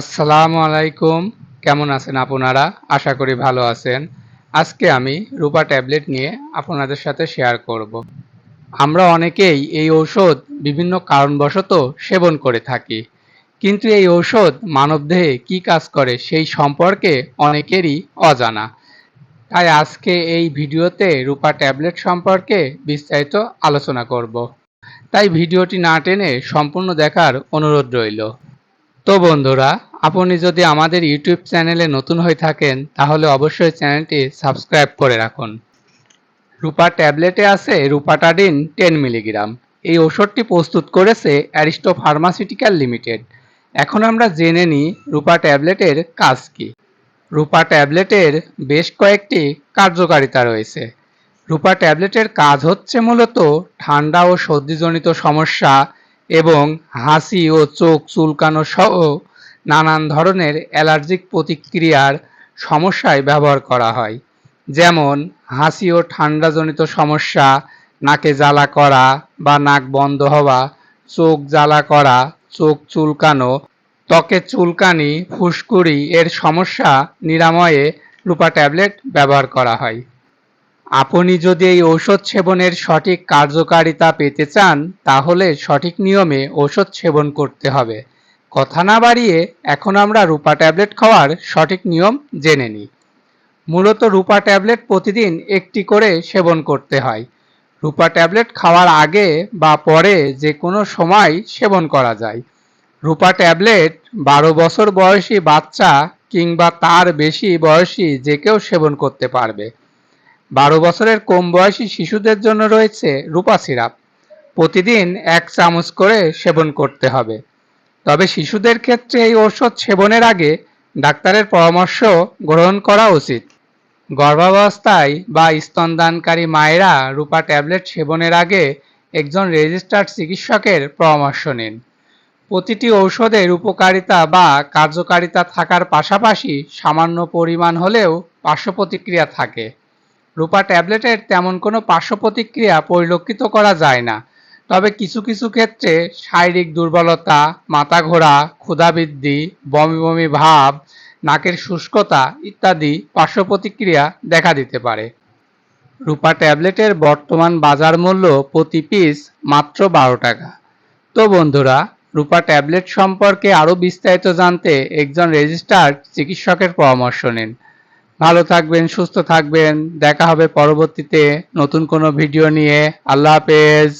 আসসালামু আলাইকুম। কেমন আছেন আপনারা? আশা করি ভালো আছেন। আজকে আমি রূপা ট্যাবলেট নিয়ে আপনাদের সাথে শেয়ার করব। আমরা অনেকেই এই ঔষধ বিভিন্ন কারণবশত সেবন করে থাকি। কিন্তু এই ঔষধ মানবদেহে কী কাজ করে সেই সম্পর্কে অনেকেরই অজানা। তাই আজকে এই ভিডিওতে রূপা ট্যাবলেট সম্পর্কে বিস্তারিত আলোচনা করব। তাই ভিডিওটি না টেনে সম্পূর্ণ দেখার অনুরোধ রইল। তো বন্ধুরা, আপনি যদি আমাদের ইউটিউব চ্যানেলে নতুন হয়ে থাকেন, তাহলে অবশ্যই চ্যানেলটি সাবস্ক্রাইব করে রাখুন। রূপা ট্যাবলেটে আছে রূপাটাডিন টেন মিলিগ্রাম। এই ওষুধটি প্রস্তুত করেছে অ্যারিস্টো ফার্মাসিউটিক্যাল লিমিটেড। এখন আমরা জেনে নিই রূপা ট্যাবলেটের কাজ কী। রূপা ট্যাবলেটের বেশ কয়েকটি কার্যকারিতা রয়েছে। রূপা ট্যাবলেটের কাজ হচ্ছে মূলত ঠান্ডা ও সর্দিজনিত সমস্যা এবং হাসি ও চোখ চুলকানো সহ নানান ধরনের অ্যালার্জিক প্রতিক্রিয়ার সমস্যায় ব্যবহার করা হয়। যেমন, হাসি ও ঠান্ডাজনিত সমস্যা, নাকে জ্বালা করা বা নাক বন্ধ হওয়া, চোখ জ্বালা করা, চোখ চুলকানো, ত্বকে চুলকানি, ফুসকুড়ি এর সমস্যা নিরাময়ে রূপা ট্যাবলেট ব্যবহার করা হয়। আপনি যদি এই ঔষধ সেবনের সঠিক কার্যকারিতা পেতে চান, তাহলে সঠিক নিয়মে ঔষধ সেবন করতে হবে। কথা না বাড়িয়ে এখন আমরা রূপা ট্যাবলেট খাওয়ার সঠিক নিয়ম জেনে নিই। মূলত রূপা ট্যাবলেট প্রতিদিন একটি করে সেবন করতে হয়। রূপা ট্যাবলেট খাওয়ার আগে বা পরে যে কোনো সময় সেবন করা যায়। রূপা ট্যাবলেট বারো বছর বয়সী বাচ্চা কিংবা তার বেশি বয়সী যে কেউ সেবন করতে পারবে। বারো বছরের কম বয়সী শিশুদের জন্য রয়েছে রূপা সিরাপ। প্রতিদিন এক চামচ করে সেবন করতে হবে। তবে শিশুদের ক্ষেত্রে এই ঔষধ সেবনের আগে ডাক্তারের পরামর্শ গ্রহণ করা উচিত। গর্ভাবস্থায় বা স্তনদানকারী মায়েরা রূপা ট্যাবলেট সেবনের আগে একজন রেজিস্টার্ড চিকিৎসকের পরামর্শ নিন। প্রতিটি ঔষধের উপকারিতা বা কার্যকারিতা থাকার পাশাপাশি সামান্য পরিমাণ হলেও পার্শ্ব প্রতিক্রিয়া থাকে। রূপা ট্যাবলেটের তেমন কোনো পার্শ্ব প্রতিক্রিয়া পরিলক্ষিত করা যায় না। তবে কিছু কিছু ক্ষেত্রে শারীরিক দুর্বলতা, মাথা ঘোরা ক্ষুধাবৃদ্ধি বমি বমি ভাব, নাকের শুষ্কতা ইত্যাদি পার্শ্ব প্রতিক্রিয়া দেখা দিতে পারে। রূপা ট্যাবলেটের বর্তমান বাজার মূল্য প্রতি পিস মাত্র বারো টাকা। তো বন্ধুরা, রূপা ট্যাবলেট সম্পর্কে আরও বিস্তারিত জানতে একজন রেজিস্টার্ড চিকিৎসকের পরামর্শ নিন। ভালো থাকবেন সুস্থ থাকবেন। দেখা হবে পরবর্তীতে নতুন কোনো ভিডিও নিয়ে। আল্লাহ হাফেজ।